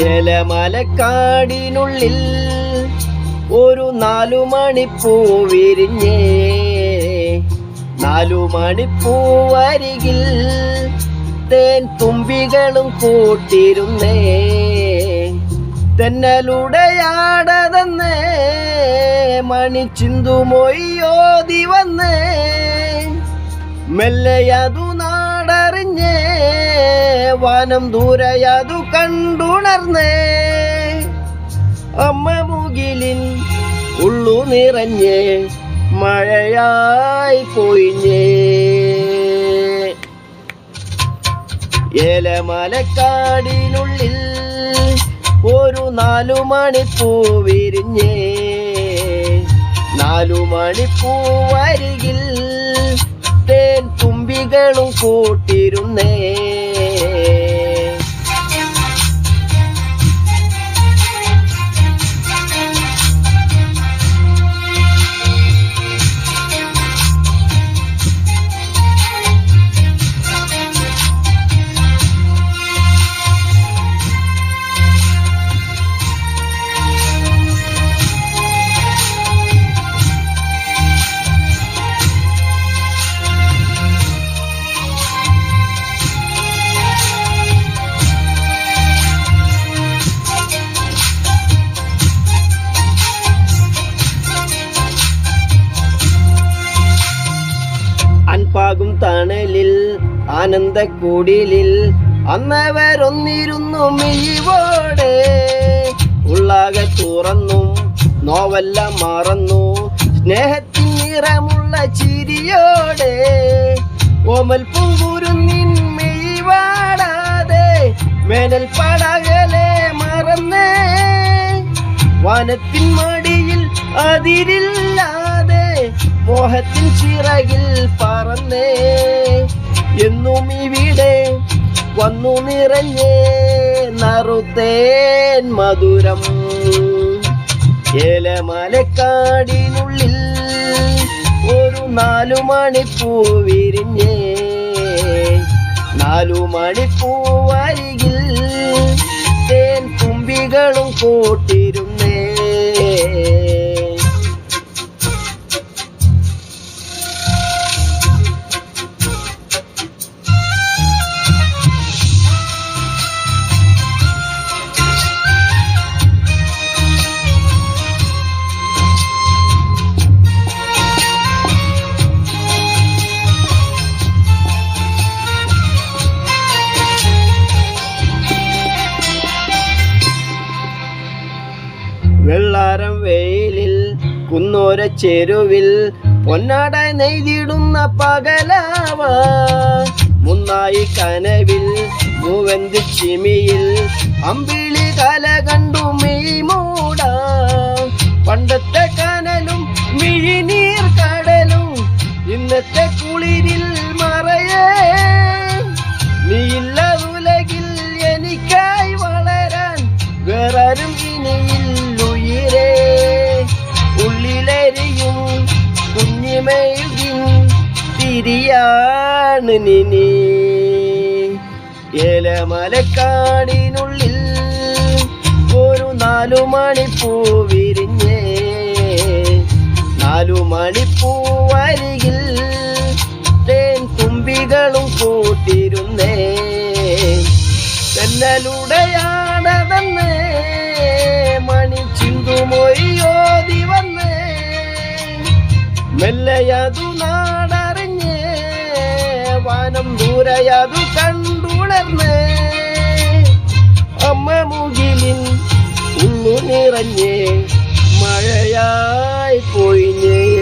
ഏലമലക്കാടിനുള്ളിൽ ഒരു നാലു മണിപ്പൂ വിരിഞ്ഞേ. നാലു മണിപ്പൂവരികിൽ തേൻ തുമ്പികളും കൂട്ടിരുന്നേ. തെന്നലുടയാടതന്നേ മണി ചിന്തുമൊയ്യോതി വന്നേ മെല്ലയതു നാടറിഞ്ഞേ വനം ദൂരയതു കണ്ടുണർന്നേ. അമ്മ മുകിലിൻ ഉള്ളു നിറഞ്ഞേ മഴയായി പോയിഞ്ഞേ ഏലമലക്കാടിനുള്ളിൽ ഒരു നാലു മണിപ്പൂ വിരിഞ്ഞേ. നാലു മണിപ്പൂവരികിൽ തേൻ തുമ്പികളും കൂട്ടിരുന്നേ. അൻപാകും തണലിൽ ആനന്ദക്കൂടിലിൽ. അന്നവരൊന്നിരുന്നു മിഴിവോടെ. ഉള്ളാകെ തുറന്നു നോവല്ല മറന്നു. സ്നേഹത്തിൻ നിറമുള്ള ചിരിയോടെ. ഓമൽ പൂങ്കുരുന്നിൻ മെയ്വാടാതെ മേനൽ പടകലെ മറന്നേ. വനത്തിൻ മടിയിൽ അതിരില്ലാതെ മോഹത്തിൻ ചിറകിൽ പറന്നേ. എന്നും ഇവിടെ വന്നു നിറഞ്ഞേ. നറുത്തേൻ മധുരം ഏലമലക്കാടിനുള്ളിൽ ഒരു നാലു മണിപ്പൂ വിരിഞ്ഞേ. നാലു മണിപ്പൂവരികിൽ തേൻ തുമ്പികളും കൂട്ടിരുന്നേ വെള്ളാരം വെയിലിൽ കുന്നോര ചെരുവിൽ പൊന്നാട നെയ്തിടുന്ന പകലാവ. മുന്നായി കനവിൽ മൂവന്ത് ചിമിയിൽ അമ്പിളി കല കണ്ടു മെയ് മൂട. പണ്ടത്തെ കനലും മിഴിനീർ കടലും ഇന്നത്തെ കുളിരിൽ മറയേ. നീയില്ലതുലകിൽ എനിക്കായി വളരാൻ വേറാരും തിരിയാണ് നിനി. ഏലമലക്കാടിനുള്ളിൽ ഒരു നാലു മണിപ്പൂ വിരിഞ്ഞേ. നാലു മണിപ്പൂവരികിൽ തേൻ തുമ്പികളും കൂട്ടിരുന്നേ. തെന്നലുടയാണതെന്ന് മണി ചിന്തുമൊഴിയോതി വന്നേ. മെല്ലയതു നാടറിഞ്ഞേ വനം ദൂരയതു കണ്ടുണർന്ന്. അമ്മ മുകിലിൻ ഉള്ളു നിറഞ്ഞേ. മഴയായി പോയിഞ്ഞേ